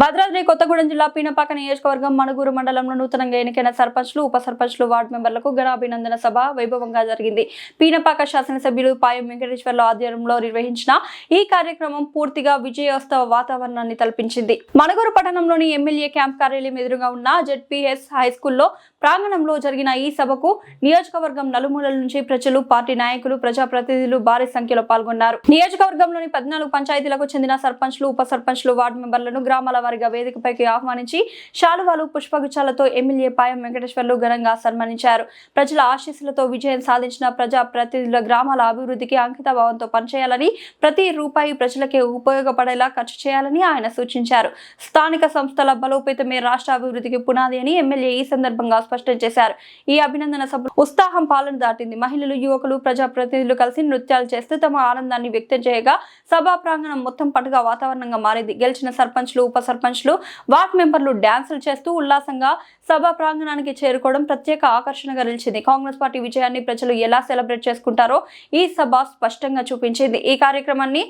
భద్రాద్రి కొత్తగూడెం జిల్లా పీనపాక నియోజకవర్గం మణుగూరు మండలంలో నూతనంగా ఎన్నికైన సర్పంచ్లు ఉప సర్పంచ్లు వార్డు మెంబర్లకు ఘనాభినందన సభ వైభవంగా జరిగింది. పీనపాక శాసనసభ్యులు పాయం వెంకటేశ్వర్ల ఆధ్వర్యంలో నిర్వహించిన ఈ కార్యక్రమం పూర్తిగా విజయోత్సవ వాతావరణాన్ని తలపించింది. మణుగూరు పట్టణంలోని ఎమ్మెల్యే క్యాంప్ కార్యాలయం ఎదురుగా ఉన్న జెడ్పీఎస్ హైస్కూల్లో ప్రాంగణంలో జరిగిన ఈ సభకు నియోజకవర్గం నలుమూలల నుంచి ప్రజలు పార్టీ నాయకులు ప్రజాప్రతినిధులు భారీ సంఖ్యలో పాల్గొన్నారు. నియోజకవర్గంలోని పద్నాలుగు పంచాయతీలకు చెందిన సర్పంచ్లు ఉప సర్పంచ్లు వార్డు మెంబర్లను గ్రామాల వారిగా వేదికపైకి ఆహ్వానించి శాలువాలు పుష్పగుచ్చాలతో ఎమ్మెల్యే పాయం వెంకటేశ్వర్లు ఘనంగా సన్మానించారు. ప్రజల ఆశీస్సులతో విజయం సాధించిన ప్రజా ప్రతినిధుల గ్రామాల అభివృద్ధికి అంకితభావంతో పనిచేయాలని ప్రతి రూపాయి ప్రజలకే ఉపయోగపడేలా ఖర్చు చేయాలని ఆయన సూచించారు. స్థానిక సంస్థల బలోపేతమే రాష్ట్ర అభివృద్ధికి పునాది అని ఎమ్మెల్యే ఈ సందర్భంగా స్పష్టం చేశారు. ఈ అభినందన సభ ఉత్సాహం పాలన దాటింది. మహిళలు యువకులు ప్రజా ప్రతినిధులు కలిసి నృత్యాలు చేస్తూ తమ ఆనందాన్ని వ్యక్తం చేయగా సభా ప్రాంగణం మొత్తం పండుగ వాతావరణంగా మారింది. గెలిచిన సర్పంచ్లు ఉప సర్పంచ్లు వార్డ్ మెంబర్లు డ్యాన్సులు చేస్తూ ఉల్లాసంగా సభా ప్రాంగణానికి చేరుకోవడం ప్రత్యేక ఆకర్షణగా నిలిచింది. కాంగ్రెస్ పార్టీ విజయాన్ని ప్రజలు ఎలా సెలబ్రేట్ చేసుకుంటారో ఈ సభ స్పష్టంగా చూపించింది. ఈ కార్యక్రమాన్ని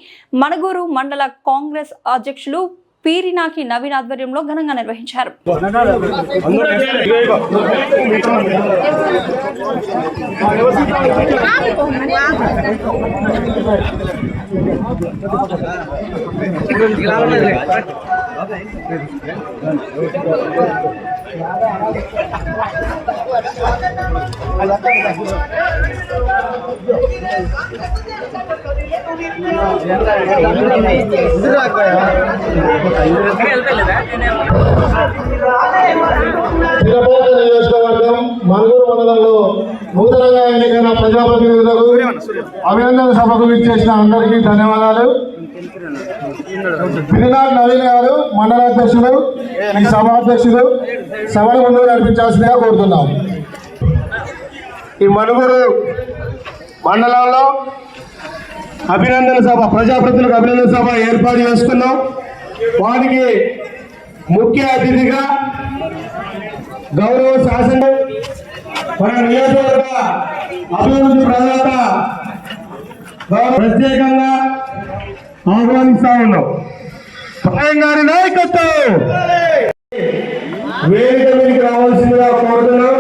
మణగూరు మండల కాంగ్రెస్ అధ్యక్షులు పీరినాకి నవీన్ ఆధ్వర్యంలో ఘనంగా నిర్వహించారు. తిరుపతి నియోజకవర్గం మనుగూరు మండలంలో నూతనంగా ఎన్నికైన ప్రజాప్రతినిధులకు అభినందన సభకు విచ్చేసిన అందరికీ ధన్యవాదాలు. పిరినాథ్ నవీన్ గారు మండలాధ్యక్షులు ఈ సభాధ్యక్షులు సభను ముందుకు నడిపించాల్సిందిగా కోరుతున్నాం. ఈ మనుగురు మండలంలో అభినందన సభ ప్రజాప్రతినిధులకు అభినందన సభ ఏర్పాటు చేసుకున్నాం వారికి ముఖ్య అతిథిగా గౌరవ శాసన మన నియోజకవర్గ అభివృద్ధి ప్రదాత ప్రత్యేకంగా ఆహ్వానిస్తా ఉన్నాం ప్రధాని గారి నాయకత్వం. వేదిక మీదకి రావాల్సిందిగా కోరుతున్నాం.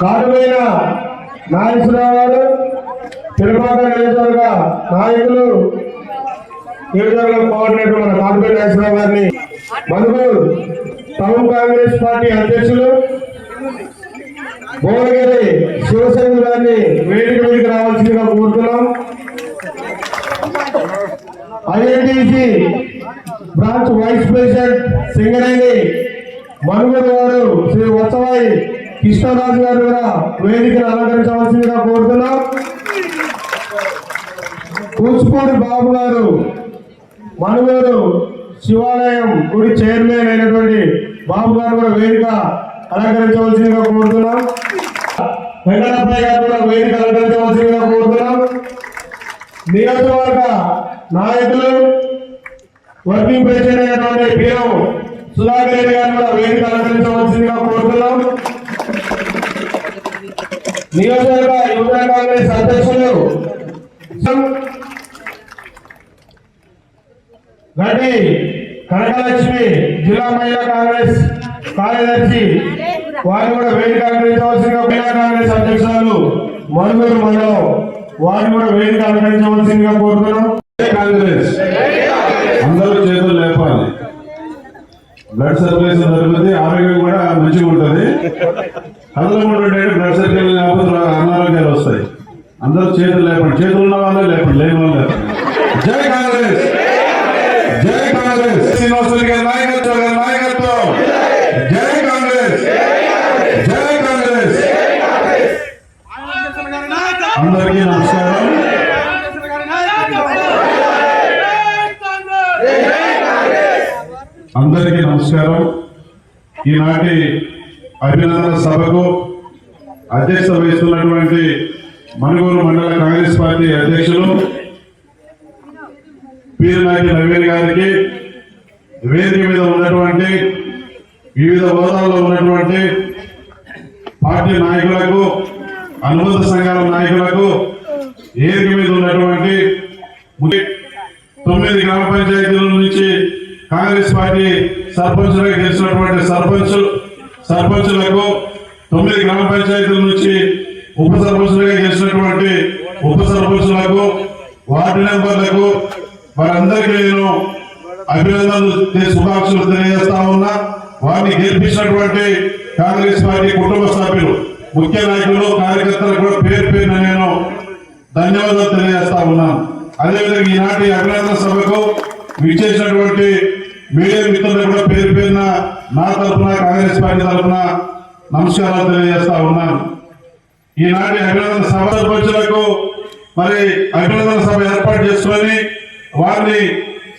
కారుమైన నాగేశ్వరరావు గారు తిరుపతి నియోజకవర్గ నాయకులు నియోజకవర్గం కోఆర్డినేటర్ మన కాటుపల్లి నాగేశ్వరరావు గారిని మధుకూరు టౌన్ కాంగ్రెస్ పార్టీ అధ్యక్షులు భువనగిరి శివసేన గారిని వేదిక మీదకి రావాల్సిందిగా కోరుతున్నాం. INTUC branch vice president Singareni Manugodu garu Shri Vatsavayi Krishnaraju గారు కూడా వేదికను అలంకరించవలసిందిగా కోరుతున్నాం. కూచిపూడి బాబు గారు మనుగోడు శివాలయం గుడి చైర్మన్ అయినటువంటి బాబు గారు కూడా వేదిక అలంకరించవలసిందిగా కోరుతున్నాం. వెంకటప్పయ్య గారు కూడా వేదిక అలంకరించవలసిందిగా కోరుతున్నాం. నియోజకవర్గ నాయకులు వర్కింగ్ ప్రెసిడెంట్ అయినటువంటి పీఎం సుధాకర్ రెడ్డి గారు కూడా వేదిక అలంకరించవలసిందిగా కోరుతున్నాం. నియోజకవర్గ యువత కాంగ్రెస్ అధ్యక్షులు గడ్డి కనకలక్ష్మి జిల్లా మహిళా కాంగ్రెస్ కార్యదర్శి వారు కూడా వేదిక అలంకరించవలసిందిగా మహిళా కాంగ్రెస్ అధ్యక్షురాలు మనుగూరు మండలం వారిని కూడా వేదిక అలంకరించవలసిందిగా కోరుతున్నాం. కాంగ్రెస్. అందరూ చేతులు లేపాలి. బ్లడ్ సర్క్యులేషన్ జరుగుతుంది ఆరోగ్యం కూడా మంచిగా ఉంటుంది. కళ్ళలో ఉంటే బ్లడ్ సర్క్యులేషన్ లేకపోతే అనారోగ్యాలు వస్తాయి. అందరూ చేతులు లేపండి. చేతులు ఉన్న వాళ్ళే లేపండి లేని వాళ్ళు జై కాంగ్రెస్. జై కాంగ్రెస్. శ్రీనివాసులు గారి నాయకత్వం గారి నాయకత్వం జై కాంగ్రెస్ జై కాంగ్రెస్ అందరికీ నమస్కారం. అందరికీ నమస్కారం. ఈనాటి అభినందన సభకు అధ్యక్షత వహిస్తున్నటువంటి మనుగోలు మండల కాంగ్రెస్ పార్టీ అధ్యక్షులు పీరినాటి నవీన్ గారికి వేదిక మీద ఉన్నటువంటి వివిధ హోదాల్లో ఉన్నటువంటి పార్టీ నాయకులకు అనుబంధ సంఘాల నాయకులకు ఏరిక మీద ఉన్నటువంటి తొమ్మిది గ్రామ పంచాయతీల నుంచి కాంగ్రెస్ పార్టీ సర్పంచులుగా గెలిచినటువంటి సర్పంచ్ సర్పంచులకు తొమ్మిది గ్రామ పంచాయతీల నుంచి ఉప సర్పంచులుగా గెలిచినటువంటి ఉప సర్పంచులకు వార్డు మెంబర్లకు వారందరికీ నేను అభినందనలు శుభాకాంక్షలు తెలియజేస్తా ఉన్నా. వారిని గెలిపించినటువంటి కాంగ్రెస్ పార్టీ కుటుంబ సభ్యులు. ముఖ్య నాయకులు కార్యకర్తలకు కూడా పేరు పేరున నేను ధన్యవాదాలు తెలియజేస్తా ఉన్నాను. అదేవిధంగా ఈనాటి అభినందన సభకు విచ్చేసినటువంటి మీడియా మిత్రులకు కూడా పేరు పేరున నా తరఫున కాంగ్రెస్ పార్టీ తరఫున నమస్కారాలు తెలియజేస్తా ఉన్నాను. ఈనాటి అభినందన సభ సర్పంచులకు మరి అభినందన సభ ఏర్పాటు చేసుకొని వారిని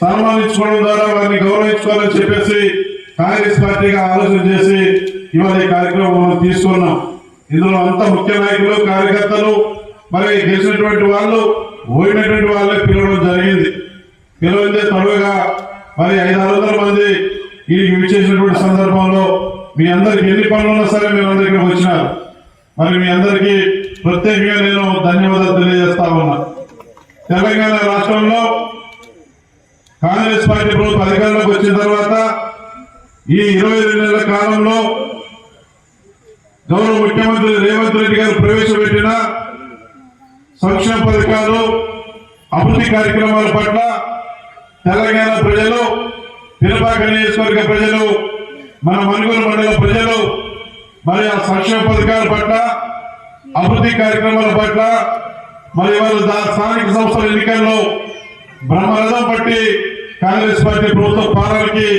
సన్మానించుకోవడం ద్వారా వారిని గౌరవించుకోవాలని చెప్పేసి కాంగ్రెస్ పార్టీగా ఆలోచన చేసి ఇవాళ ఈ కార్యక్రమం మనం తీసుకున్నాం. ఇందులో అంత ముఖ్య నాయకులు కార్యకర్తలు మరి చేసినటువంటి వాళ్ళు ఓడినటువంటి వాళ్ళే పిలవడం జరిగింది. పిలవదే త్వరగా మరి ఐదు వందల మంది ఈ విచ్చేసినటువంటి సందర్భంలో మీ అందరికి ఎన్ని పనులు ఉన్నా సరే మీరు అందరికీ వచ్చినారు. మరి మీ అందరికీ ప్రత్యేకంగా నేను ధన్యవాదాలు తెలియజేస్తా ఉన్నా. తెలంగాణ రాష్ట్రంలో కాంగ్రెస్ పార్టీ ప్రభుత్వం అధికారంలోకి వచ్చిన తర్వాత ఈ ఇరవై రెండు నెలల కాలంలో గౌరవ ముఖ్యమంత్రి రేవంత్ రెడ్డి గారు ప్రవేశపెట్టిన సంక్షేమ పథకాలు అభివృద్ధి కార్యక్రమాల పట్ల తెలంగాణ ప్రజలు పినపాక నియోజకవర్గ ప్రజలు మన మనుగోలు మండల ప్రజలు మరి ఆ సంక్షేమ పథకాల పట్ల అభివృద్ధి కార్యక్రమాల పట్ల మరి వాళ్ళు దా- స్థానిక సంస్థల ఎన్నికల్లో బ్రహ్మరథం పట్టి కాంగ్రెస్ పార్టీ ప్రభుత్వ పాలనకి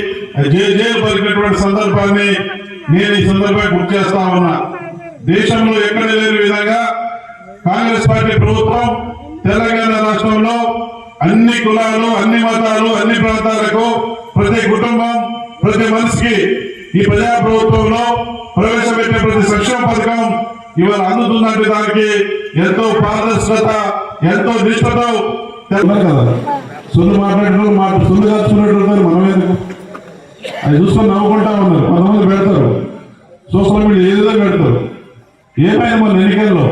జే జైలు పలికినటువంటి సందర్భాన్ని నేను ఈ సందర్భంగా గుర్తు చేస్తా ఉన్నా. దేశంలో ఎక్కడ లేని విధంగా కాంగ్రెస్ పార్టీ ప్రభుత్వం తెలంగాణ రాష్ట్రంలో అన్ని కులాలు అన్ని మతాలు అన్ని ప్రాంతాలకు ప్రతి కుటుంబం ప్రతి మనిషికి ఈ ప్రజా ప్రభుత్వంలో ప్రవేశపెట్టే ప్రతి సంక్షేమ పథకం ఇవాళ అందుతున్నట్టు దానికి ఎంతో పారదర్శకత ఎంతో నిష్ఠతో కదా? సొంత మాట్లాడిన మాట సొంత కాచుకున్నట్టు మనం ఎందుకు? అది చూసుకొని నవ్వుకుంటా ఉన్నారు. కొంతమంది పెడతారు కోసం వీళ్ళు ఏదో పెడతారు ఏమైనా మన ఎన్నికల్లో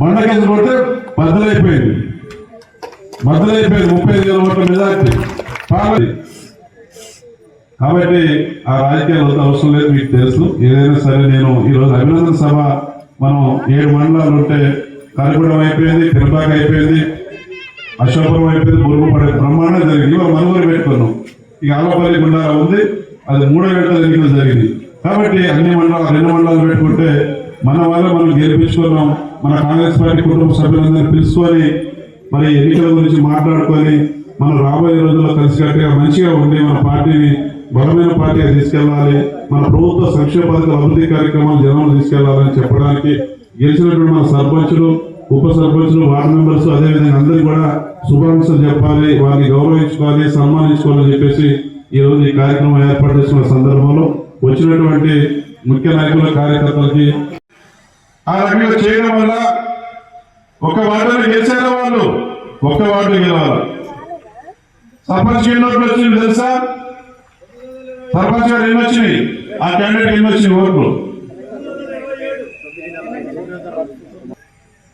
బండ కొడితే బద్దలైపోయింది. బద్దలైపోయింది ముప్పై ఐదు వేల ఓట్ల మెజార్టీ. కాబట్టి ఆ రాజకీయాలు అవసరం లేదు మీకు తెలుసు. ఏదైనా సరే నేను ఈరోజు అభినందన సభ మనం ఏడు మండలాలు ఉంటే కరగూడెం అయిపోయింది తిరుపాక అయిపోయింది అశోపురం అయిపోయింది బురుగు పడే బ్రహ్మాండం జరిగింది. ఇవాళ మనవరు పెట్టుకున్నాం. ఇక ఆలపల్లి గుండారా ఉంది అది మూడో విడత ఎన్నికలు జరిగింది. కాబట్టి అన్ని మండలాలు రెండు మండలాలు పెట్టుకుంటే మన వల్ల మనం గెలిపించుకున్నాం మన కాంగ్రెస్ పార్టీ కుటుంబ సభ్యులందరినీ పిలుచుకొని మరి ఎన్నికల గురించి మాట్లాడుకొని మనం రాబోయే రోజుల్లో కలిసికట్టుగా మంచిగా ఉండి మన పార్టీని బలమైన పార్టీగా తీసుకెళ్ళాలి మన ప్రభుత్వ సంక్షేమ పథకాల అభివృద్ధి కార్యక్రమాలు జనంలో తీసుకెళ్ళాలని చెప్పడానికి గెలిచినటువంటి మన సర్పంచులు ఉప సర్పంచులు వార్డు మెంబర్స్ అదేవిధంగా అందరికీ కూడా శుభాకాంక్షలు చెప్పాలి వారిని గౌరవించుకోవాలి సన్మానించుకోవాలని చెప్పేసి ఈ రోజు ఈ కార్యక్రమం ఏర్పాటు చేసిన సందర్భంలో వచ్చినటువంటి ముఖ్య నాయకుల కార్యకర్తలకి ఆ రకంగా చేయడం వల్ల ఒక వార్డులో గెలిచారా వాళ్ళు ఒక్క వార్డు గెలవాలి. సర్పంచ్ ఎన్ని ఓట్లు వచ్చింది తెలుసా? సర్పంచ్ గారు ఎన్ని వచ్చినాయి? ఆ క్యాండిడేట్ ఎన్ని వచ్చినాయి ఓట్లు?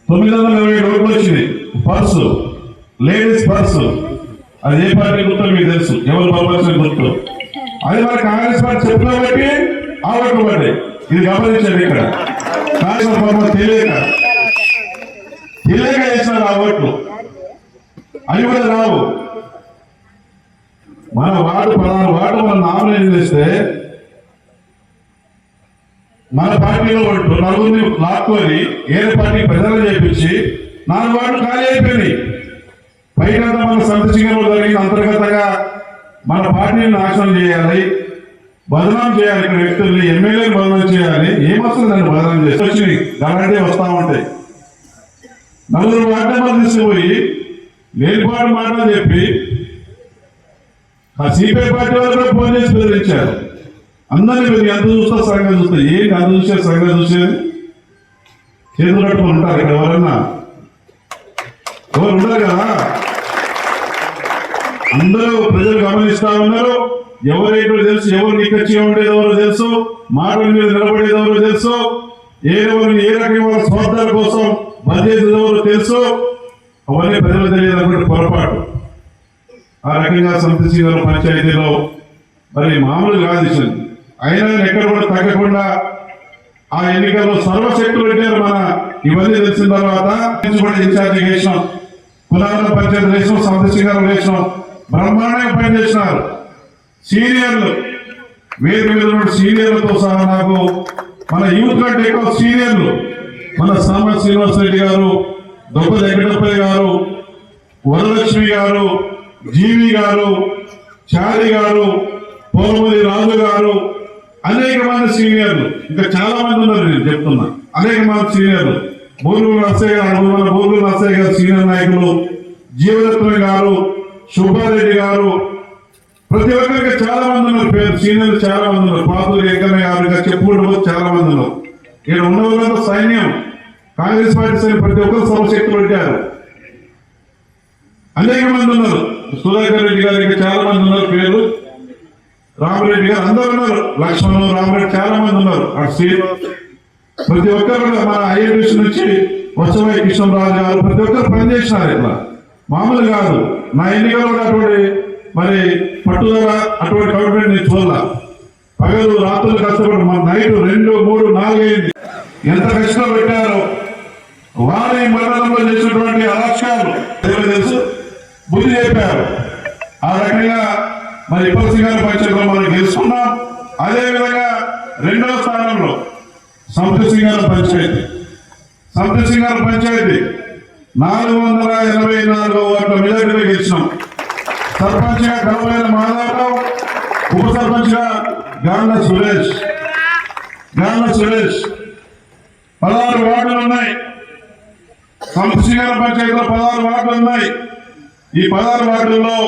తొమ్మిది వందల ఇరవై ఏడు ఓట్లు వచ్చినాయి. Purse ladies purse. అది ఏ పార్టీ గుర్తు మీకు తెలుసు? ఎవరు పంపాల్సిన గుర్తు? అది మరి కాంగ్రెస్ పార్టీ చెప్పులో పెట్టి ఆ పడ్డాయి ఇది గమనించండి ఇక్కడ. కాంగ్రెస్ పార్టీ తెలియక. తెలియక చేసిన ఆ ఓట్లు. అవి కూడా రావు. మన వార్డు పదహారు వార్డు మనం నామినేషన్ చేస్తే మన పార్టీలో ఉంటూ నలుగురిని లాక్కొని ఏదో పార్టీ ప్రజలు చేపించి నాలుగు వార్డులు ఖాళీ అయిపోయినాయి. పైకంతా మన సంతృష్టిలో జరిగిన అంతర్గతంగా మన పార్టీని నాశనం చేయాలి బదనాం చేయాలి ఇక్కడ వ్యక్తుల్ని ఎమ్మెల్యేలు బదనాం చేయాలి ఏమొస్తుంది నన్ను బదనాం చేసి వచ్చి అలాంటివి వస్తా ఉంటాయి. నలుగురు వార్డు తీసుకుపోయి లేనిపాటు మాటలు చెప్పి ఆ సిపిఐ పార్టీ వాళ్ళు ఫోన్ చేసి బెదిరించారు. అందరినీ మీరు ఎంత చూస్తా సరిగ్గా చూస్తా ఏంటి అంత చూసే సరిగ్గా చూసేది? చేతులు కట్టుకుని ఉంటారు ఇక్కడ ఎవరన్నా? ఎవరు ఉండరు కదా? అందరూ ప్రజలు గమనిస్తా ఉన్నారు. ఎవరైతే తెలుసు ఎవరు నిక్కచ్చిగా ఉండేది ఎవరో తెలుసు మాటల మీద నిలబడేది ఎవరో తెలుసు ఏ ఎవరు ఏ రకమైన స్వార్థాల కోసం బదిలేదు ఎవరో తెలుసు. అవన్నీ ప్రజలు తెలియదు పొరపాటు. ఆ రకంగా సంతసింగర పంచాయతీలో మరి మామూలు కాదు అయినా ఎక్కడ కూడా తగ్గకుండా ఆ ఎన్నికల్లో సర్వశక్తులు పెట్టారు మన ఇవన్నీ తెలిసిన తర్వాత ఇన్ఛార్జి చేసినాం. కులాల పంచాయతీ చేసినాం సంతసింగరం చేసినాం. బ్రహ్మాండంగా పనిచేసినారు సీనియర్లు వేరు వేరు సీనియర్లతో సహా నాకు మన యూత్ కంటే ఎక్కువ సీనియర్లు మన సామ శ్రీనివాస రెడ్డి గారు దొబ్బ వెంకటప్పయ్య గారు వరలక్ష్మి గారు జీవి గారు చారి గారు పోలమూరి రాజు గారు అనేక మంది సీనియర్లు. ఇంకా చాలా మంది ఉన్నారు నేను చెప్తున్నా. అనేక మంది సీనియర్లు. బోర్లు నర్సయ్య గారు మన బోర్లు నర్సయ్య గారు సీనియర్ నాయకులు జీవరత్న గారు సుబ్బారెడ్డి గారు. ప్రతి ఒక్కరికి చాలా మంది ఉన్నారు పేరు సీనియర్లు చాలా మంది ఉన్నారు పాతూరు వెంకయ్య గారు చెప్పుకుంటూ పోతే చాలా మంది ఉన్నారు ఇక్కడ ఉన్న వాళ్ళంతా సైన్యం కాంగ్రెస్ పార్టీ సైన్యం ప్రతి ఒక్కరు సర్వశక్తులు పెట్టారు అనేక మంది ఉన్నారు. సుధాకర్ రెడ్డి గారు ఇంకా చాలా మంది ఉన్నారు పేరు. రామరెడ్డి గారు అందరూ ఉన్నారు. లక్ష్మణ్ రామరెడ్డి చాలా మంది ఉన్నారు. అటు శ్రీనివాస్ ప్రతి ఒక్కరు మన ఐఏఎస్ నుంచి వసవాయి కిషన్ రాజు గారు ప్రతి ఒక్కరు పనిచేసినారు ఇట్లా. మామూలు కాదు. నా ఎన్నికల్లో ఉన్నటువంటి మరి పట్టుదల అటువంటి కమిట్మెంట్ నేను చూడాల. పగలు రాత్రులు కష్టపడి మన నైట్ రెండు మూడు నాలుగు అయింది. ఎంత కష్టం పెట్టారో. వారి మండలంలో చేసినటువంటి అలక్ష్యాలు తెలుసు? బుద్ధి చెప్పారు. ఆ రకంగా మరి ఇప్పటి గారి పరిచయంలో మనం గెలుచుకున్నాం. అదే విధంగా రెండవ స్థానంలో సంతృప్తి గారి పంచాయతీ. సంతృప్తి గారి పంచాయతీ నాలుగు వందల ఎనభై నాలుగు ఓట్ల మెజార్టీలో గెలిచినాం. సర్పంచ్గా కలవలేని మాధవరావు ఉప సర్పంచ్గా గాండ్ల సురేష్. గాండ్ల సురేష్ పదహారు వార్డులు ఉన్నాయి. సంతసింగార పంచాయతీలో పదహారు వార్డులు ఉన్నాయి. ఈ పదహారు వార్డుల్లో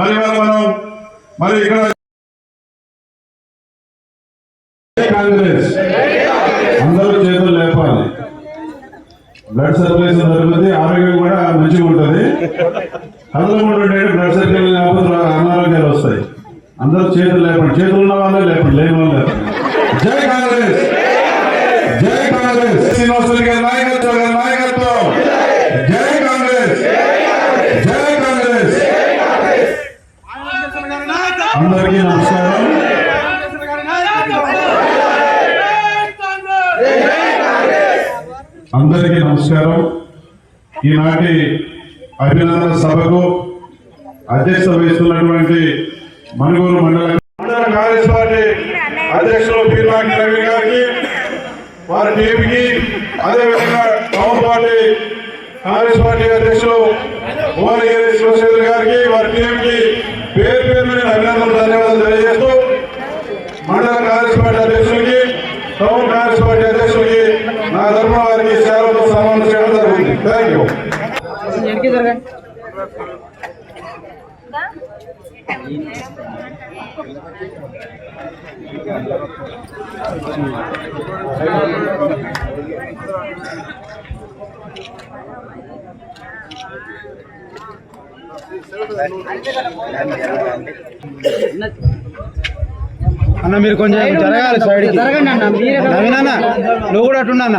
మరి మనం మరి ఇక్కడ కాంగ్రెస్ అందరూ చేతులు లేపాలి బ్లడ్ సర్క్యులేషన్ జరుగుతుంది ఆరోగ్యం కూడా మంచిగా ఉంటుంది అందులో కూడా బ్లడ్ సర్క్యులేషన్ లేకపోతే అనారోగ్యాలు వస్తాయి అందరూ చేతులు లేపండి చేతులు ఉన్న వాళ్ళే లేపండి లేని వాళ్ళు లేపండి జై కాంగ్రెస్ జై కాంగ్రెస్ శ్రీనివాసులు గారి నాయకత్వం గారి నాయకత్వం జై కాంగ్రెస్ జై కాంగ్రెస్ అందరికీ నమస్కారం అందరికీ నమస్కారం ఈనాటి అభినందన సభకు అధ్యక్షత వహిస్తున్నటువంటి మణుగూరు మండల మండల కాంగ్రెస్ పార్టీ అధ్యక్షులు పీర్మాకి రవి గారికి వారి టీంకి అదేవిధంగా టౌన్ పార్టీ కాంగ్రెస్ పార్టీ అధ్యక్షులు భువనగిరి శివశేఖర్ గారికి వారి టీంకి పేరు పేరు మీద అభినందనలు ధన్యవాదాలు తెలియజేస్తూ మండల కాంగ్రెస్ పార్టీ అధ్యక్షులకి టౌన్ కాంగ్రెస్ పార్టీ అధ్యక్షులకి నా ధర్మ వారికి సేవలతో సమానం చేయడం జరుగుతుంది. థ్యాంక్ యూ అన్న మీరు కొంచెం జరగాలి సైడ్ జరగండి అన్న నవీన్ అన్న నువ్వు కూడా అటుండ అన్న.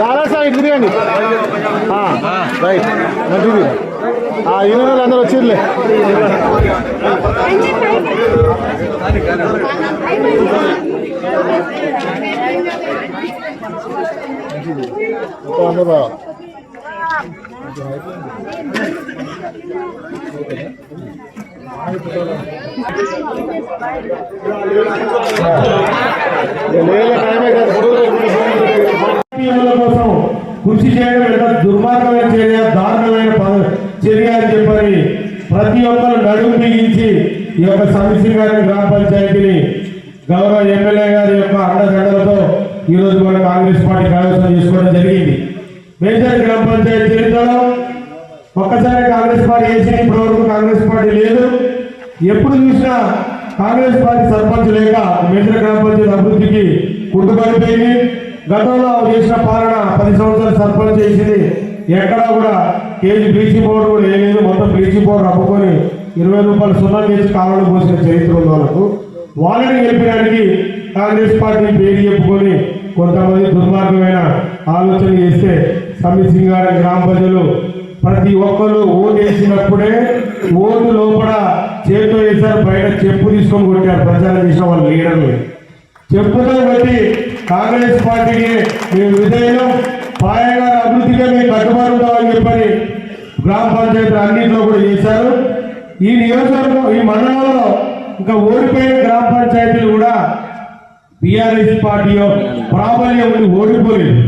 చాలా సార్ ఇటు తిరగండి. రైట్. నటు ఆ యూనియన్ అందరూ వచ్చిర్లే. అందరూ కోసం కృషి చేయడం దుర్మార్గమైన చర్య దారుణమైన పద- చెప్పని ప్రతి ఒక్కరు నడుము బిగించి ఈ యొక్క సమీక్ష గ్రామ పంచాయతీని గౌరవ ఎమ్మెల్యే గారి యొక్క అండదండలతో ఈరోజు మన కాంగ్రెస్ పార్టీ కైవసం చేసుకోవడం జరిగింది. మేజర్ గ్రామ పంచాయతీ చరిత్రలో ఒక్కసారి కాంగ్రెస్ పార్టీ వేసింది ఇప్పటివరకు కాంగ్రెస్ పార్టీ లేదు. ఎప్పుడు చూసినా కాంగ్రెస్ పార్టీ సర్పంచ్ లేక మేజర్ గ్రామ పంచాయతీ అభివృద్ధికి కుట్టుబడిపోయింది గతంలో చేసిన పాలన పది సంవత్సరాలు సర్పంచ్ చేసింది. ఎక్కడా కూడా కేజీ బ్లీచింగ్ పౌడర్ కూడా వేయలేదు. మొత్తం బ్లీచింగ్ పౌడర్ అమ్ముకొని ఇరవై రూపాయలు సున్నా చేసి కాలంలో పోసిన చరిత్ర ఉంది వాళ్ళకు. వాళ్ళని గెలిపడానికి కాంగ్రెస్ పార్టీ పేరు చెప్పుకొని కొంతమంది దుర్మార్గమైన ఆలోచన చేస్తే సమీర్ గారి గ్రామ ప్రజలు ప్రతి ఒక్కరు ఓటు వేసినప్పుడే ఓటు లోపల చేతితో వేశారు బయట చెప్పు తీసుకొని కొట్టారు. ప్రచారం చేసిన వాళ్ళ లీడర్లు. చెప్పుతో బట్టి కాంగ్రెస్ పార్టీకి మేము విధేయం పాయగారి అభివృద్ధిగా మేము కట్టుబడి ఉంటామని చెప్పని గ్రామ పంచాయతీ అన్నింటిలో కూడా చేశారు. ఈ నియోజకవర్గం ఈ మండలంలో ఇంకా ఓడిపోయిన గ్రామ పంచాయతీలు కూడా బీఆర్ఎస్ పార్టీ ప్రాబల్యం ఉండి ఓడిపోలేదు.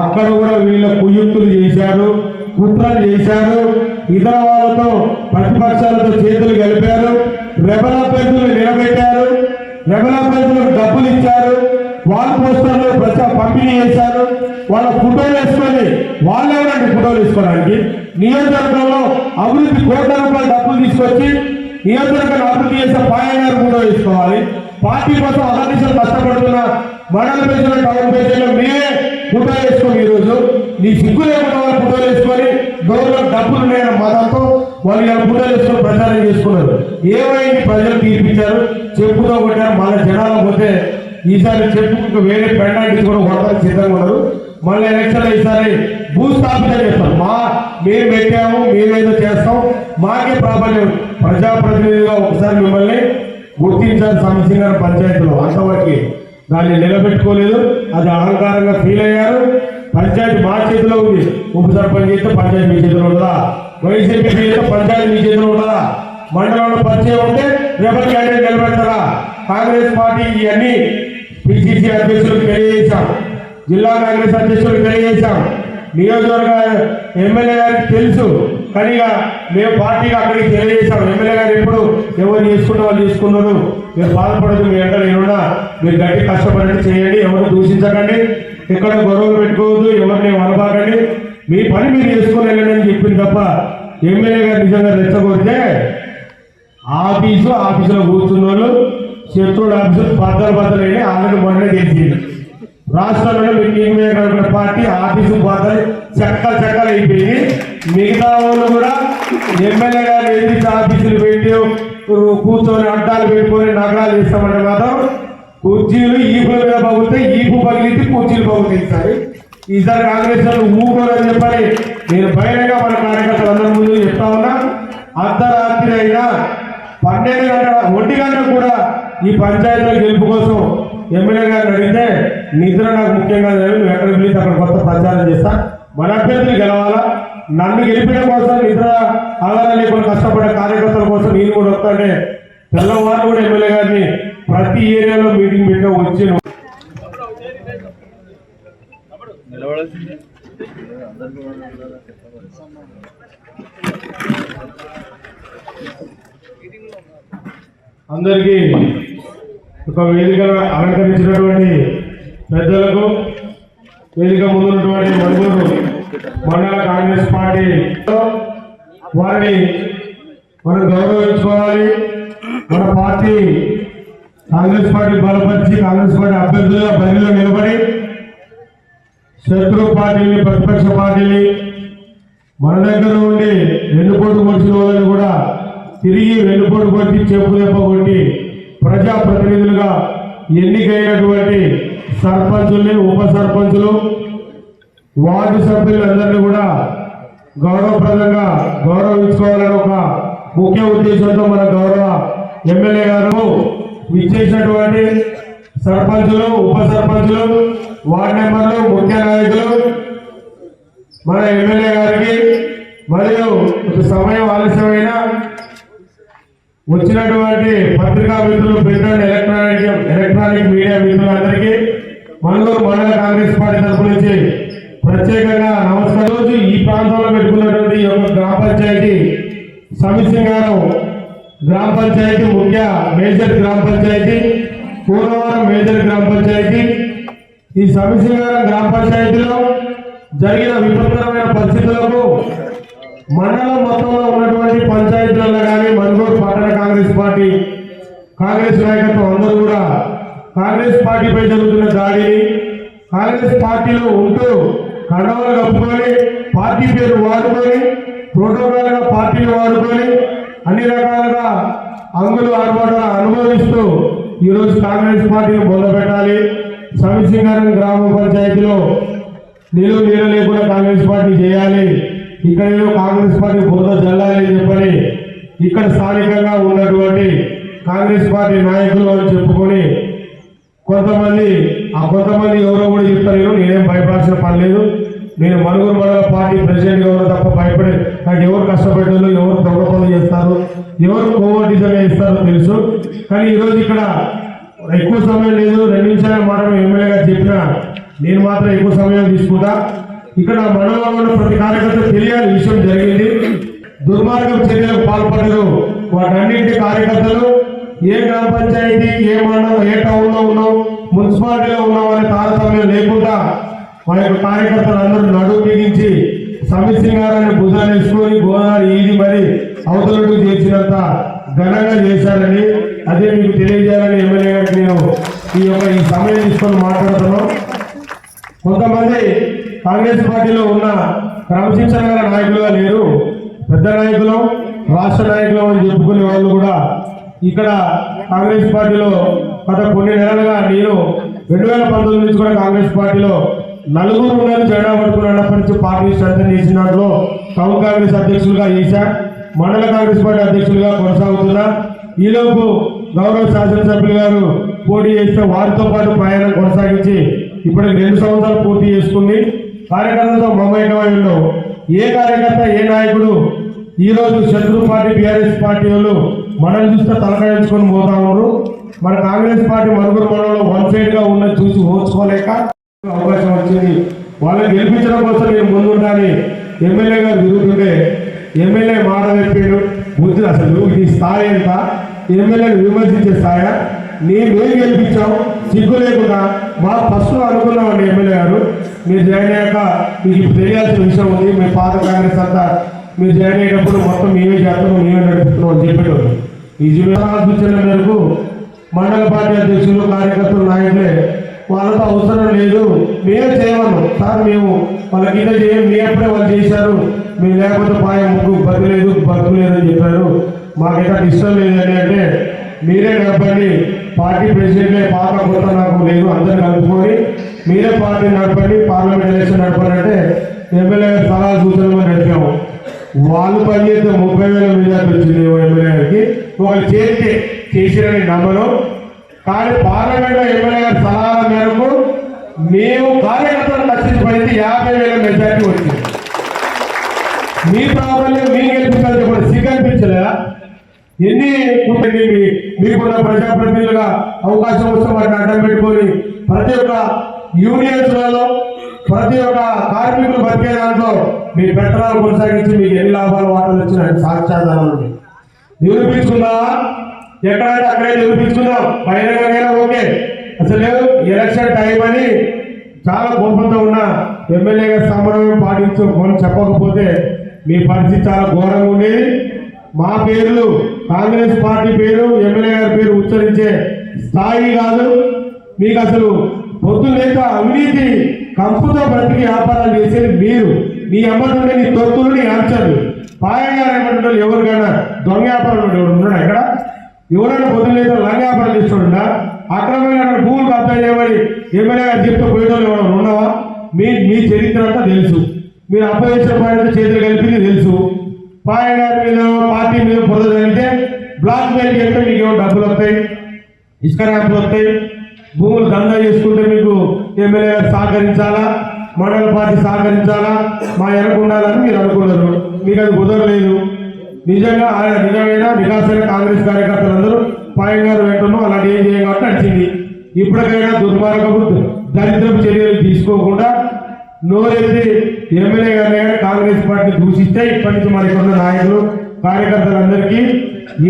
అక్కడ కూడా వీళ్ళ కుయుక్తులు చేశారు కుట్రలు చేశారు ఇతర వాళ్ళతో ప్రతిపక్షాలతో చేతులు కలిపారు రెబల్ అభ్యర్థులు నిలబెట్టారు రెబల్ అభ్యర్థులకు డబ్బులు ఇచ్చారు వాల్ పోస్టర్లు ప్రచార పంపిణీ చేశారు. వాళ్ళ ఫోటోలు వేసుకొని వాళ్ళు ఎవరండి ఫోటోలు వేసుకోవడానికి నియోజకవర్గంలో అభివృద్ధి కోట్ల రూపాయలు డబ్బులు తీసుకొచ్చి నియోజకవర్గాన్ని అభివృద్ధి చేసే పాయగారు ఫోటో వేసుకోవాలి పార్టీ కోసం అహర్నిశలు కష్టపడుతున్న మండల పేజీలో టౌన్ పేజీలో మీరే ఫోటో వేసుకోండి ఈరోజు నీ సిగ్గు లేకుండా వాళ్ళు ఫోటోలు వేసుకొని గౌరవ డబ్బులు లేని మతంతో వాళ్ళు ఇలా ఫోటోలు వేసుకొని ప్రచారం చేసుకున్నారు. ఏమైంది? ప్రజలు తీర్పించారు చెప్పుతో కొట్టారు. మన జనాలు పోతే ఈసారి చెప్పుకు వేరే పెండానికి కూడా కొడతారు సిద్ధంగా ఉన్నారు. మళ్ళీ ఎలక్షన్ ఈసారి భూస్థాపితం చేస్తాం మా మేము పెట్టాము మేమేదో చేస్తాం. మాకే ప్రాబల్యం. ప్రజాప్రతినిధిగా ఒకసారి మిమ్మల్ని గుర్తించాలి సమస్య పంచాయతీలో. అంతవరకు దాన్ని నిలబెట్టుకోలేదు. అది అహంకారంగా ఫీల్ అయ్యారు. పంచాయతీ మా చేతిలో ఉంది. ఉప సర్పంచ్ చేస్తే పంచాయతీ మీ చేతిలో ఉండదా వైసీపీ చేస్తే పంచాయతీ మీ చేతిలో ఉండదా మండలంలో పరిచయం ఉంటే రేపటి క్యాండిడేట్ నిలబెడతారా? కాంగ్రెస్ పార్టీ ఇవన్నీ పిసిసి అధ్యక్షులకు తెలియజేశాం. జిల్లా కాంగ్రెస్ అధ్యక్షులకు తెలియజేశాం. నియోజకవర్గ ఎమ్మెల్యే గారికి తెలుసు. కానీ మేము పార్టీగా అక్కడికి తెలియజేశాం. ఎమ్మెల్యే గారు ఎప్పుడు ఎవరు చేసుకున్న వాళ్ళు చేసుకున్నారు. మీరు బాధపడదు మీ ఎంట ఏమన్నా మీరు గట్టి కష్టపడండి చేయండి. ఎవరు దూషించకండి. ఎక్కడ గొడవలు పెట్టుకోవద్దు. ఎవరిని అనబాకండి మీ పని మీరు చేసుకుని వెళ్ళండి అని చెప్పింది తప్ప ఎమ్మెల్యే గారు నిజంగా రెచ్చగొడితే ఆఫీసు ఆఫీసులో కూర్చున్న వాళ్ళు శత్రుడు అభ్యుత్ బద్దలు బద్దలు అయినా ఆల్రెడీ మొన్నే తెలిసింది రాష్ట్రంలో మీటింగ్ పార్టీ ఆఫీసు బద్దలు చెక్క చెక్కలు అయిపోయింది మిగతా వాళ్ళు కూడా ఎమ్మెల్యే గారు ఎదిరించి ఆఫీసులు పెట్టి కూర్చొని అడ్డాలు పెట్టుకొని నగరాలు ఇస్తామంటే మాత్రం కుర్చీలు ఈపుల మీద పగులుతాయి ఈపు పగిలితే కుర్చీలు పగులుతాయి ఈసారి కాంగ్రెస్ వాళ్ళు ఊరుకోరని చెప్పని నేను బయటగా మన కార్యకర్తలందరి ముందు చెప్తా ఉన్నా అర్ధరాత్రి అయినా పన్నెండు గంటల ఒంటి గంట కూడా ఈ పంచాయతీలో గెలుపు కోసం ఎమ్మెల్యే గారు అడిగితే నిద్ర నాకు ముఖ్యంగా లేదు నువ్వు ఎక్కడ పిలిచి అక్కడ కొత్త ప్రచారం చేస్తా. మన అభ్యర్థులు గెలవాలా? నన్ను గెలిపడం కోసం నిద్ర ఆధారం లేకుండా కష్టపడే కార్యకర్తల కోసం నేను కూడా వస్తాంటే తెల్లవారు కూడా ఎమ్మెల్యే గారిని ప్రతి ఏరియాలో మీటింగ్ పెట్టిన వచ్చి అందరికీ ఒక వేదికను అలంకరించినటువంటి పెద్దలకు వేదిక ముందున్నటువంటి మరుగురు మండల కాంగ్రెస్ పార్టీ వారిని మనం గౌరవించుకోవాలి. మన పార్టీ కాంగ్రెస్ పార్టీ బలపరిచి కాంగ్రెస్ పార్టీ అభ్యర్థులుగా బరిలో నిలబడి శత్రు పార్టీని ప్రతిపక్ష పార్టీని మన దగ్గర ఉండి వెన్నుపోటు కొట్టిన వాళ్ళని కూడా తిరిగి వెన్నుపోటు కొట్టి చెప్పు దెబ్బ కొట్టి ప్రజాప్రతినిధులుగా ఎన్నికైనటువంటి సర్పంచుల్ని ఉప సర్పంచులు వార్డు సభ్యులందరినీ కూడా గౌరవప్రదంగా గౌరవించుకోవాలని ఒక ముఖ్య ఉద్దేశంతో మన గౌరవ ఎమ్మెల్యే గారు ఇచ్చేసినటువంటి సర్పంచులు ఉప సర్పంచులు వార్డు మెంబర్లు ముఖ్య నాయకులు మన ఎమ్మెల్యే గారికి మరియు సమయం ఆలస్యమైన వచ్చినటువంటి పత్రికా మిత్రులు ప్రింట్ ఎలక్ట్రానిక్ ఎలక్ట్రానిక్ మీడియా మిత్రులందరికీ మనూరు మండల కాంగ్రెస్ పార్టీ తరఫు నుంచి ప్రత్యేకంగా నమస్కారం. రోజు ఈ ప్రాంతంలో పెట్టుకున్నటువంటి ఈ యొక్క గ్రామ పంచాయతీ సమిసింగారం గ్రామ పంచాయతీ ముఖ్య మేజర్ గ్రామ పంచాయతీ పూర్వవరం మేజర్ గ్రామ పంచాయతీ. ఈ సమిసింగారం గ్రామ పంచాయతీలో జరిగిన విపత్కరమైన పరిస్థితులకు మండలం మొత్తంలో ఉన్నటువంటి పంచాయతీలలో కానీ మనుగోడు పట్టణ కాంగ్రెస్ పార్టీ కాంగ్రెస్ నాయకత్వం అందరూ కూడా కాంగ్రెస్ పార్టీపై జరుగుతున్న దాడిని కాంగ్రెస్ పార్టీలో ఉంటూ కండవలు కప్పుకొని పార్టీ పేరు వాడుకొని ప్రోటోకాల్గా పార్టీని వాడుకొని అన్ని రకాలుగా అంగులు ఆర్భాటాలు అనుభవిస్తూ ఈరోజు కాంగ్రెస్ పార్టీని మొదలుపెట్టాలి. సమిసింగారం గ్రామ పంచాయతీలో నీళ్ళు నీళ్ళ లేకుండా కాంగ్రెస్ పార్టీ చేయాలి. ఇక్కడ కాంగ్రెస్ పార్టీ బురద జల్లాలని చెప్పని ఇక్కడ స్థానికంగా ఉన్నటువంటి కాంగ్రెస్ పార్టీ నాయకులు అని చెప్పుకొని కొంతమంది ఆ కొంతమంది ఎవరో కూడా చెప్తారు నేనేం భయపడాల్సిన పని లేదు. నేను మనుగురు మండల పార్టీ ప్రెసిడెంట్గా ఎవరో తప్ప భయపడే నాకు ఎవరు కష్టపడ్డారు ఎవరు దొంగపనులు చేస్తారు ఎవరు కోవర్టిజంగా ఇస్తారో తెలుసు. కానీ ఈరోజు ఇక్కడ ఎక్కువ సమయం లేదు. రెండు నిమిషాల మాట ఎమ్మెల్యేగా చెప్పిన నేను మాత్రం ఎక్కువ సమయం తీసుకుంటా. ఇక్కడ మండలంలో ఉన్న ప్రతి కార్యకర్త తెలియాలి విషయం జరిగింది. దుర్మార్గం చర్యలకు పాల్పడరు. వాటన్నింటి కార్యకర్తలు ఏ గ్రామ పంచాయతీ ఏ మండలం ఏ టౌన్లో ఉన్నాం మున్సిపాలిటీలో ఉన్నాం అనే తారతమ్యం లేకుండా మా యొక్క కార్యకర్తలు అందరూ నడువు బిగించి సమిసింగారాన్ని భుజాలు వేసుకొని గోదావరి ఈది మరి అవతలకు చేసినంత ఘనంగా చేశారని అదే మీకు తెలియజేయాలని ఎమ్మెల్యే గారికి నేను ఈ యొక్క ఈ సమయం తీసుకొని మాట్లాడుతున్నాం. కొంతమంది కాంగ్రెస్ పార్టీలో ఉన్న క్రమశిక్షణ గల నాయకులుగా లేరు. పెద్ద నాయకులు రాష్ట్ర నాయకులు అని చెప్పుకునే వాళ్ళు కూడా ఇక్కడ కాంగ్రెస్ పార్టీలో గత కొన్ని నెలలుగా నేను రెండు వేల పంతొమ్మిది నుంచి కూడా కాంగ్రెస్ పార్టీలో నలుగురు ఉన్నది జెండా పట్టుకున్నప్పటి నుంచి పార్టీ శ్రద్ధ చేసిన దాంట్లో టౌన్ కాంగ్రెస్ అధ్యక్షులుగా చేశా. మండల కాంగ్రెస్ పార్టీ అధ్యక్షులుగా కొనసాగుతున్నా. ఈలోపు గౌరవ శాసనసభ్యులు గారు పోటీ చేస్తే వారితో పాటు ప్రయాణం కొనసాగించి ఇప్పటికి రెండు సంవత్సరాలు పూర్తి చేసుకుంది. కార్యకర్తలతో మమేకమై ఉన్నాం ఏ కార్యకర్త ఏ నాయకుడు ఈరోజు శత్రు పార్టీ బీఆర్ఎస్ పార్టీ వాళ్ళు మనల్ని చూస్తే తలకాయించుకొని పోతా ఉన్నారు. మన కాంగ్రెస్ పార్టీ మరుగురు మనలో వన్ సైడ్గా ఉన్నది చూసి ఓర్చుకోలేక అవకాశం వచ్చింది. వాళ్ళని గెలిపించడం కోసం నేను ముందుండాలి ఎమ్మెల్యే గారు తిరుగుతుంటే ఎమ్మెల్యే మాట చెప్పాడు. బుద్ధి అసలు ఈ స్థాయి ఎంత? ఎమ్మెల్యేని విమర్శించే స్థాయి? నేను ఏం గెలిపించాము సిగ్గు లేకుండా మా ఫస్ట్ అనుకున్నామండి ఎమ్మెల్యే గారు. మీరు జాయిన్ అయ్యాక మీకు తెలియాల్సిన విషయం ఉంది. మీ పాత కాంగ్రెస్ అంతా మీరు జాయిన్ అయ్యేటప్పుడు మొత్తం మేమే చేస్తున్నాం మేమే నడుపుతున్నాం అని చెప్పేటోళ్ళు. ఈ జిల్లా మేరకు మండల పార్టీ అధ్యక్షులు కార్యకర్తలు నాయకులే వాళ్ళతో అవసరం లేదు. మేమే చేయమన్నాం. సార్ మేము వాళ్ళకి ఇదే చేయం. మీ అప్పుడే వాళ్ళు చేశారు. మేము లేకపోతే పాయ ముగ్గు బతిలేదు బతుకులేదు అని చెప్పారు. మాకైతే ఇష్టం లేదని అంటే మీరే నడపండి. పార్టీ ప్రెసిడెంట్ పాత కొత్త నాకు లేదు. అందరు కలుపుకొని మీరే పార్టీ నడపండి పార్లమెంట్ ఎలక్షన్ నడపండి అంటే ఎమ్మెల్యే గారు సలహా సూచనలు నడిపాము. వాళ్ళు పనిచేస్తే ముప్పై వేల మెజార్టీ వచ్చింది ఓ ఎమ్మెల్యే గారికి. ఒకరు చేస్తే చేసిరని నమ్మను. కానీ పార్లమెంట్ ఎమ్మెల్యే గారి సలహాల మేరకు మేము కార్యకర్తలు రక్షించబడితే యాభై వేల మెజార్టీ వచ్చింది. మీ ప్రాబల్యం మీ గెలిపించాలని చెప్పండి సిగ్గనిపించలేదా ఎన్ని కుటుంబీ మీకున్న ప్రజాప్రతినిధులుగా అవకాశం వస్తే వాటిని అడ్డం పెట్టుకొని ప్రతి ఒక్క యూనియన్స్లలో ప్రతి ఒక్క కార్మికులు బతికే దాంట్లో మీ పెట్రోల్ కొనసాగించి మీకు ఎన్ని లాభాలు వాటాలు వచ్చిన సాక్షాధారాలు ఉన్నాయి. నిరూపించుకుందామా ఎక్కడైతే అక్కడే నిరూపించుకుందాం. బహిరంగంగా ఓకే. అసలు ఎలక్షన్ టైం అని చాలా కోపంతో ఉన్న ఎమ్మెల్యేగా గారి సమన్వయం పాటించు చెప్పకపోతే మీ పరిస్థితి చాలా ఘోరంగా ఉండేది. మా పేర్లు కాంగ్రెస్ పార్టీ పేరు ఎమ్మెల్యే గారి పేరు ఉచ్చరించే స్థాయి కాదు. మీకు అసలు పొద్దులేక అవినీతి కంపుతో బ్రతికి వ్యాపారాలు చేసేది మీరు. మీ అమ్మటుండే నీ తొత్తులు నీ అంచలు ఎవరికైనా దొంగ వ్యాపారం ఉన్నాడు ఇక్కడ? ఎవరైనా పొద్దులేదు లంగ వ్యాపారం చేస్తుండా అక్రమంగా భూములు కబ్జా చేయమని ఎమ్మెల్యే గారు చెప్తూ పోయేటోళ్ళు ఎవరైనా ఉన్నావా? మీ మీ చరిత్ర అంతా తెలుసు. మీరు అపోజిషన్ పార్టీ చేతులు కలిపింది తెలుసు. పాయ మీద పార్టీ మీద బురద జరిగితే బ్లాక్ మెయిల్ చెప్తే మీకు ఏమో డబ్బులు వస్తాయి ఇసుక ర్యాంపులు వస్తాయి. భూములు దందా చేసుకుంటే మీకు ఎమ్మెల్యే సహకరించాలా? మండల పార్టీ సహకరించాలా? మా వెనక ఉండాలని మీరు అనుకున్నారు. మీకు అది కుదరలేదు. నిజంగా ఆయన నిజమైన నిరాశైన కాంగ్రెస్ కార్యకర్తలందరూ పాయన్ గారు వెంటనో అలాంటి ఏం చేయకుండా నడిచింది ఇప్పటికైనా దుర్మార్గపు దరిద్రపు చర్యలు తీసుకోకుండా నోరెత్తి ఎమ్మెల్యే గారు కాంగ్రెస్ పార్టీ దూషిస్తే ఇప్పటి నుంచి మనకి ఉన్న నాయకులు కార్యకర్తలందరికీ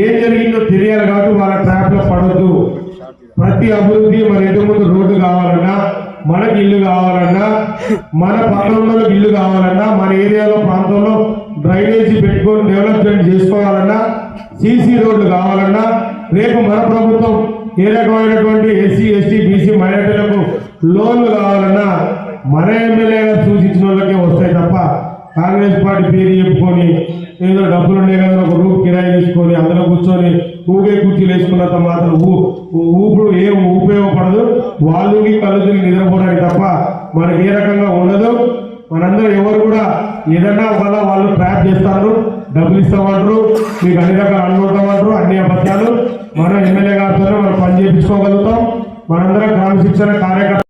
ఏం జరిగిందో తెలియాలి కాదు వాళ్ళ ట్రాప్లో పడవద్దు ప్రతి అభివృద్ధి మన ఇంటి ముందు రోడ్డు కావాలన్నా మనకి ఇల్లు కావాలన్నా మన పక్కన ఇల్లు కావాలన్నా మన ఏరియాలో ప్రాంతంలో డ్రైనేజీ పెట్టుకొని డెవలప్మెంట్ చేసుకోవాలన్నా సీసీ రోడ్లు కావాలన్నా రేపు మన ప్రభుత్వం ఏ రకమైనటువంటి ఎస్సీ ఎస్టీ బీసీ మైనార్టీలకు లోన్లు కావాలన్నా మన ఎమ్మెల్యే గారు సూచించిన వాళ్ళకే వస్తాయి తప్ప కాంగ్రెస్ పార్టీ పేరు చెప్పుకొని ఏదో డబ్బులు ఉన్నాయి కదా ఒక రూపు కిరాయి తీసుకొని అందరూ కూర్చొని ఊగే కుర్చీలు వేసుకున్నంత మాత్రం ఊ ఊపుడు ఏం ఉపయోగపడదు. వాళ్ళు కళ్ళు తిరిగి నిద్రపోవడానికి తప్ప మనకి ఏ రకంగా ఉండదు. మనందరూ ఎవరు కూడా ఏదన్నా వల్ల వాళ్ళు ట్రాప్ చేస్తారు. డబ్బులు ఇస్తామంటారు. మీకు అన్ని రకాల అనుకుంటామంటారు అన్ని అబద్ధాలు. మనం ఎమ్మెల్యే గారితో మనం పని చేయించుకోగలుగుతాం. మనందరం క్రమశిక్షణ కార్యకర్త